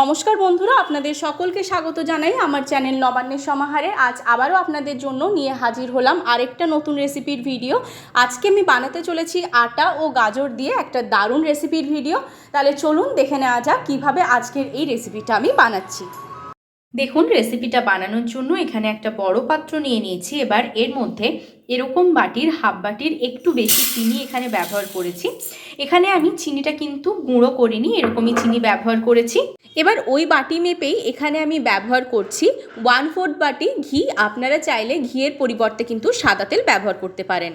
নমস্কার বন্ধুরা, আপনাদের সকলকে স্বাগত জানাই আমার চ্যানেল নবান্নের সমাহারে। আজ আবারও আপনাদের জন্য নিয়ে হাজির হলাম আরেকটা নতুন রেসিপির ভিডিও। আজকে আমি বানাতে চলেছি আটা ও গাজর দিয়ে একটা দারুণ রেসিপির ভিডিও। তাহলে চলুন দেখে নেওয়া যাক কীভাবে আজকের এই রেসিপিটা আমি বানাচ্ছি। দেখুন রেসিপিটা বানানোর জন্য এখানে একটা বড় পাত্র নিয়ে নিয়েছি। এবার এর মধ্যে এরকম বাটির হাফ বাটির একটু বেশি চিনি এখানে ব্যবহার করেছি। এখানে আমি চিনিটা কিন্তু গুঁড়ো করিনি, এরকমই চিনি ব্যবহার করেছি। এবার ওই বাটি মেপেই এখানে আমি ব্যবহার করছি ওয়ান ফোর্থ বাটি ঘি। আপনারা চাইলে ঘিয়ের পরিবর্তে কিন্তু সাদা তেল ব্যবহার করতে পারেন।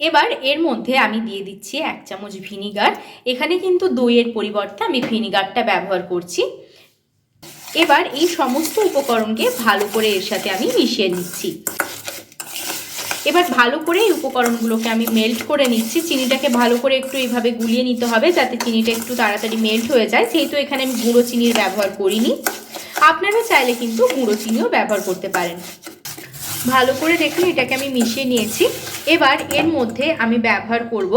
এবার এর মধ্যে আমি দিয়ে দিচ্ছি এক চামচ ভিনিগার। এখানে কিন্তু দইয়ের পরিবর্তে আমি ভিনিগারটা ব্যবহার করছি। এবার এই সমস্ত উপকরণকে ভালো করে এর সাথে আমি মিশিয়ে নিচ্ছি। এবার ভালো করে এই উপকরণগুলোকে আমি মেল্ট করে নিচ্ছি। চিনিটাকে ভালো করে একটু এইভাবে গুলিয়ে নিতে হবে যাতে চিনিটা একটু তাড়াতাড়ি মেল্ট হয়ে যায়। যেহেতু এখানে আমি গুঁড়ো চিনির ব্যবহার করিনি। আপনারা চাইলে কিন্তু গুঁড়ো চিনিও ব্যবহার করতে পারেন। ভালো করে দেখুন এটাকে আমি মিশিয়ে নিয়েছি। এবার এর মধ্যে আমি ব্যবহার করব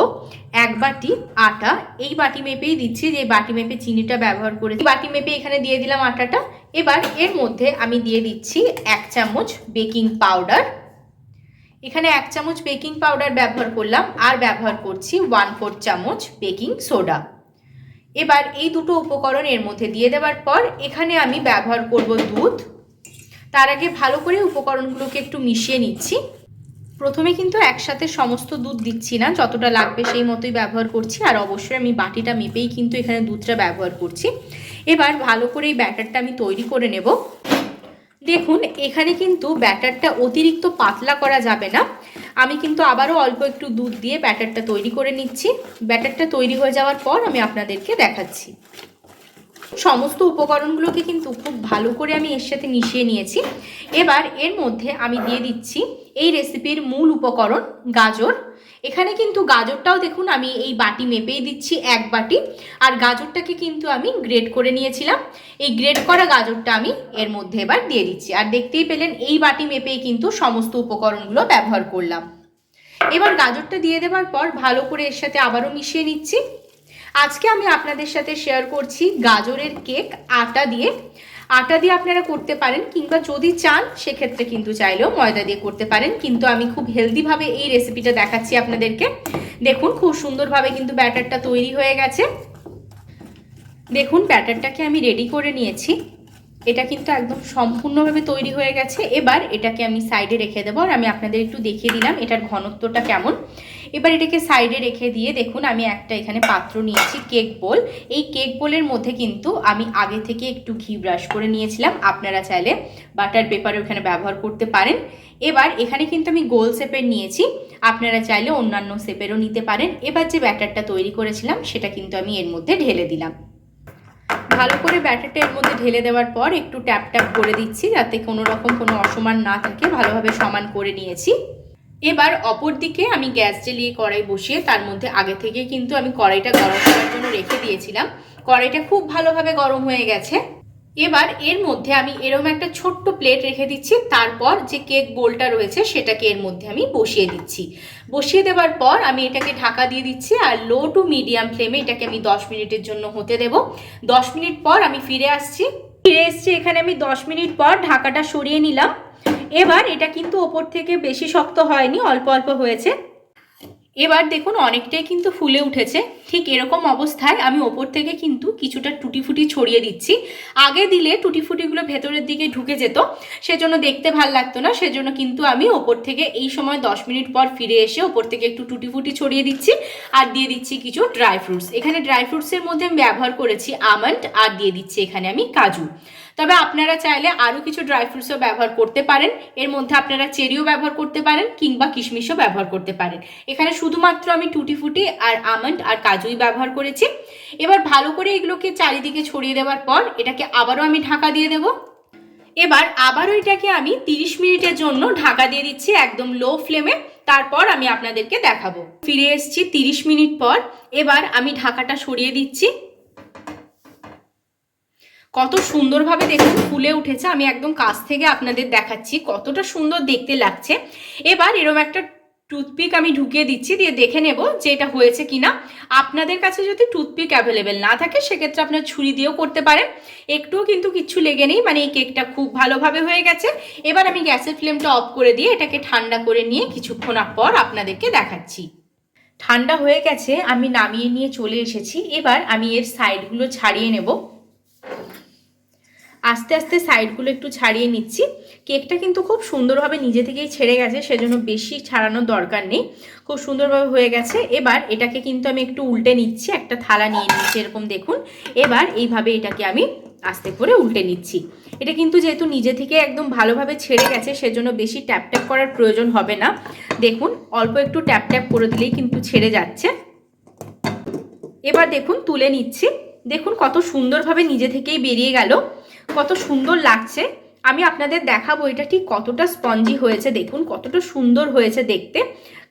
এক বাটি আটা, এই বাটি মেপেই দিচ্ছি যে বাটি মেপে চিনিটা ব্যবহার করে বাটি মেপে এখানে দিয়ে দিলাম আটাটা। এবার এর মধ্যে আমি দিয়ে দিচ্ছি এক চামচ বেকিং পাউডার। এখানে এক চামচ বেকিং পাউডার ব্যবহার করলাম, আর ব্যবহার করছি ওয়ান ফোর চামচ বেকিং সোডা। এবার এই দুটো উপকরণ এর মধ্যে দিয়ে দেওয়ার পর এখানে আমি ব্যবহার করব দুধ। তার আগে ভালো করে উপকরণগুলোকে একটু মিশিয়ে নিচ্ছি। প্রথমে কিন্তু একসাথে সমস্ত দুধ দিচ্ছি না, যতটা লাগবে সেই মতোই ব্যবহার করছি। আর অবশ্যই আমি বাটিটা মেপেই কিন্তু এখানে দুধটা ব্যবহার করছি। এবার ভালো করে এই ব্যাটারটা আমি তৈরি করে নেব। দেখুন, এখানে কিন্তু ব্যাটারটা অতিরিক্ত পাতলা করা যাবে না। আমি কিন্তু আবারও অল্প একটু দুধ দিয়ে ব্যাটারটা তৈরি করে নিচ্ছি। ব্যাটারটা তৈরি হয়ে যাওয়ার পর আমি আপনাদেরকে দেখাচ্ছি। সমস্ত উপকরণগুলোকে কিন্তু খুব ভালো করে আমি এর সাথে মিশিয়ে নিয়েছি। এবার এর মধ্যে আমি দিয়ে দিচ্ছি এই রেসিপির মূল উপকরণ গাজর। এখানে কিন্তু গাজরটাও দেখুন, আমি এই বাটি মেপেই দিচ্ছি এক বাটি। আর গাজরটাকে কিন্তু আমি গ্রেড করে নিয়েছিলাম। এই গ্রেড করা গাজরটা আমি এর মধ্যে এবার দিয়ে দিচ্ছি। আর দেখতেই পেলেন, এই বাটি মেপেই কিন্তু সমস্ত উপকরণগুলো ব্যবহার করলাম। এবার গাজরটা দিয়ে দেওয়ার পর ভালো করে এর সাথে আবারও মিশিয়ে নিচ্ছি। আজকে আমি আপনাদের সাথে শেয়ার করছি গাজরের কেক আটা দিয়ে। আটা দিয়ে আপনারা করতে পারেন কিংবা যদি চান, সেক্ষেত্রে কিন্তু চাইলেও ময়দা দিয়ে করতে পারেন। কিন্তু আমি খুব হেলদিভাবে এই রেসিপিটা দেখাচ্ছি আপনাদেরকে। দেখুন, খুব সুন্দরভাবে কিন্তু ব্যাটারটা তৈরি হয়ে গেছে। দেখুন, ব্যাটারটাকে আমি রেডি করে নিয়েছি। এটা কিন্তু একদম সম্পূর্ণভাবে তৈরি হয়ে গেছে। এবার এটাকে আমি সাইডে রেখে দেবো। আর আমি আপনাদের একটু দেখিয়ে দিলাম এটার ঘনত্বটা কেমন। এবার এটাকে সাইডে রেখে দিয়ে দেখুন, আমি একটা এখানে পাত্র নিয়েছি কেক বোল এই কেক বোলের মধ্যে কিন্তু আমি আগে থেকে একটু ঘি ব্রাশ করে নিয়েছিলাম। আপনারা চাইলে বাটার পেপার ওখানে ব্যবহার করতে পারেন। এবার এখানে কিন্তু আমি গোল শেপের নিয়েছি। আপনারা চাইলে অন্যান্য শেপেরও নিতে পারেন। এবার যে ব্যাটারটা তৈরি করেছিলাম, সেটা কিন্তু আমি এর মধ্যে ঢেলে দিলাম। ভালো করে ব্যাটারটা এর মধ্যে ঢেলে দেওয়ার পর একটু ট্যাপ ট্যাপ করে দিচ্ছি, যাতে কোনো রকম কোনো অসমান না থাকে। ভালোভাবে সমান করে নিয়েছি। এবার অপর দিকে আমি গ্যাস জ্বালিয়ে কড়াই বসিয়ে তার মধ্যে আগে থেকে কিন্তু আমি কড়াইটা গরম করার জন্য রেখে দিয়েছিলাম। কড়াইটা খুব ভালোভাবে গরম হয়ে গেছে। এবার এর মধ্যে আমি এরকম একটা ছোট্ট প্লেট রেখে দিচ্ছি। তারপর যে কেক বোলটা রয়েছে সেটাকে এর মধ্যে আমি বসিয়ে দিচ্ছি। বসিয়ে দেওয়ার পর আমি এটাকে ঢাকা দিয়ে দিচ্ছি আর লো টু মিডিয়াম ফ্লেমে এটাকে আমি দশ মিনিটের জন্য হতে দেব। দশ মিনিট পর আমি ফিরে আসছি। ফিরে এসছি, এখানে আমি দশ মিনিট পর ঢাকাটা সরিয়ে নিলাম। এবার এটা কিন্তু ওপর থেকে বেশি শক্ত হয়নি, অল্প অল্প হয়েছে। এবার দেখুন অনেকটাই কিন্তু ফুলে উঠেছে। ঠিক এরকম অবস্থায় আমি ওপর থেকে কিন্তু কিছুটা টুটি ফুটি ছড়িয়ে দিচ্ছি। আগে দিলে টুটি ফুটিগুলো ভেতরের দিকে ঢুকে যেত, সেজন্য দেখতে ভালো লাগতো না, সেজন্য কিন্তু আমি ওপর থেকে এই সময় দশ মিনিট পর ফিরে এসে ওপর থেকে একটু টুটি ফুটি ছড়িয়ে দিচ্ছি আর দিয়ে দিচ্ছি কিছু ড্রাই ফ্রুটস। এখানে ড্রাই ফ্রুটসের মধ্যে আমি ব্যবহার করেছি আমন্ড আর দিয়ে দিচ্ছি এখানে আমি কাজু। তবে আপনারা চাইলে আরও কিছু ড্রাই ফ্রুটসও ব্যবহার করতে পারেন। এর মধ্যে আপনারা চেরিও ব্যবহার করতে পারেন কিংবা কিশমিশও ব্যবহার করতে পারেন। এখানে শুধুমাত্র আমি টুটি ফুটি আর আমন্ড আর কাজুই ব্যবহার করেছি। এবার ভালো করে এগুলোকে চারিদিকে ছড়িয়ে দেওয়ার পর এটাকে আবারও আমি ঢাকা দিয়ে দেবো। এবার আবারও এটাকে আমি 30 মিনিটের জন্য ঢাকা দিয়ে দিচ্ছি একদম লো ফ্লেমে তারপর আমি আপনাদেরকে দেখাবো। ফিরে এসেছি 30 মিনিট পর। এবার আমি ঢাকাটা সরিয়ে দিচ্ছি। কত সুন্দরভাবে দেখুন ফুলে উঠেছে। আমি একদম কাছ থেকে আপনাদের দেখাচ্ছি কতটা সুন্দর দেখতে লাগছে। এবার এরম একটা টুথপিক আমি ঢুকিয়ে দিচ্ছি, দিয়ে দেখে নেব যে এটা হয়েছে কিনা। আপনাদের কাছে যদি টুথপিক অ্যাভেলেবেল না থাকে, সেক্ষেত্রে আপনার ছুরি দিয়েও করতে পারেন। একটুও কিন্তু কিচ্ছু লেগে নেই মানে এই কেকটা খুব ভালোভাবে হয়ে গেছে। এবার আমি গ্যাসের ফ্লেমটা অফ করে দিয়ে এটাকে ঠান্ডা করে নিয়ে কিছুক্ষণ পর আপনাদেরকে দেখাচ্ছি। ঠান্ডা হয়ে গেছে, আমি নামিয়ে নিয়ে চলে এসেছি। এবার আমি এর সাইডগুলো ছাড়িয়ে নেব। আস্তে আস্তে সাইডগুলো একটু ছাড়িয়ে নিচ্ছি। কেকটা কিন্তু খুব সুন্দরভাবে নিজে থেকেই ছেড়ে গেছে, সেজন্য বেশি ছাড়ানোর দরকার নেই। খুব সুন্দরভাবে হয়ে গেছে। এবার এটাকে কিন্তু আমি একটু উল্টে নিচ্ছি, একটা থালা নিয়ে নিচ্ছি এরকম দেখুন। এবার এইভাবে এটাকে আমি আস্তে করে উল্টে নিচ্ছি। এটা কিন্তু যেহেতু নিজে থেকে একদম ভালোভাবে ছেড়ে গেছে, সেজন্য বেশি ট্যাপ ট্যাপ করার প্রয়োজন হবে না। দেখুন, অল্প একটু ট্যাপ ট্যাপ করে দিলেই কিন্তু ছেড়ে যাচ্ছে। এবার দেখুন, তুলে নিচ্ছি। দেখুন কত সুন্দরভাবে নিজে থেকেই বেরিয়ে গেল। কত সুন্দর লাগছে। আমি আপনাদের দেখাবো এটা ঠিক কতটা স্পঞ্জি হয়েছে, দেখুন কতটা সুন্দর হয়েছে দেখতে।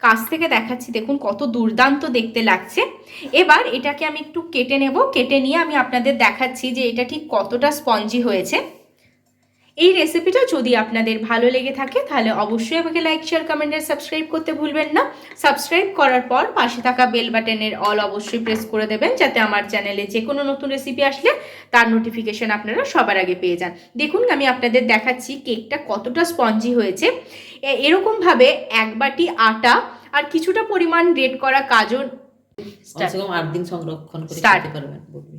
কাছ থেকে দেখাচ্ছি, দেখুন কত দুর্দান্ত দেখতে লাগছে। এবার এটাকে আমি একটু কেটে নেব। কেটে নিয়ে আমি আপনাদের দেখাচ্ছি যে এটা ঠিক কতটা স্পঞ্জি হয়েছে। এই রেসিপিটা যদি আপনাদের ভালো লেগে থাকে তাহলে অবশ্যই আমাকে লাইক শেয়ার কমেন্ট আর সাবস্ক্রাইব করতে ভুলবেন না সাবস্ক্রাইব করার পর পাশে থাকা বেল বাটনের অল অবশ্যই প্রেস করে দেবেন যাতে আমার চ্যানেলে যে কোনো নতুন রেসিপি আসলে তার নোটিফিকেশন আপনারা সবার আগে পেয়ে যান দেখুন আমি আপনাদের দেখাচ্ছি কেকটা কতটা স্পঞ্জি হয়েছে এরকমভাবে এক বাটি আটা আর কিছুটা পরিমাণ রেড করা কমসে আট দিন সংরক্ষণ করে Start. খেতে পারবেন বলবি।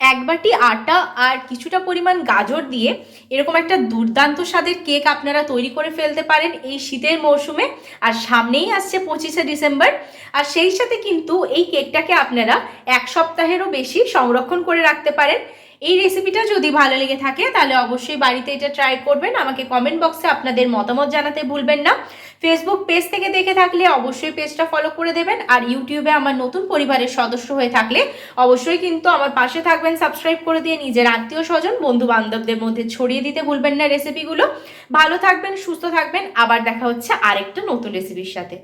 এক বাটি আটা আর কিছুটা পরিমাণ গাজর দিয়ে এরকম একটা দুর্দান্ত স্বাদের কেক আপনারা তৈরি করে ফেলতে পারেন এই শীতের মরশুমে। আর সামনেই আসছে পঁচিশে ডিসেম্বর। আর সেই সাথে কিন্তু এই কেকটাকে আপনারা এক সপ্তাহেরও বেশি সংরক্ষণ করে রাখতে পারেন। এই রেসিপিটা যদি ভালো লেগে থাকে তাহলে অবশ্যই বাড়িতে এটা ট্রাই করবেন। আমাকে কমেন্ট বক্সে আপনাদের মতামত জানাতে ভুলবেন না। ফেসবুক পেজ থেকে দেখে থাকলে অবশ্যই পেজটা ফলো করে দেবেন আর ইউটিউবে আমার নতুন পরিবারের সদস্য হয়ে থাকলে অবশ্যই কিন্তু আমার পাশে থাকবেন সাবস্ক্রাইব করে দিয়ে নিজের আত্মীয় স্বজন বন্ধু বান্ধবদের মধ্যে ছড়িয়ে দিতে ভুলবেন না রেসিপিগুলো ভালো থাকবেন, সুস্থ থাকবেন, আবার দেখা হচ্ছে আরেকটা নতুন রেসিপির সাথে।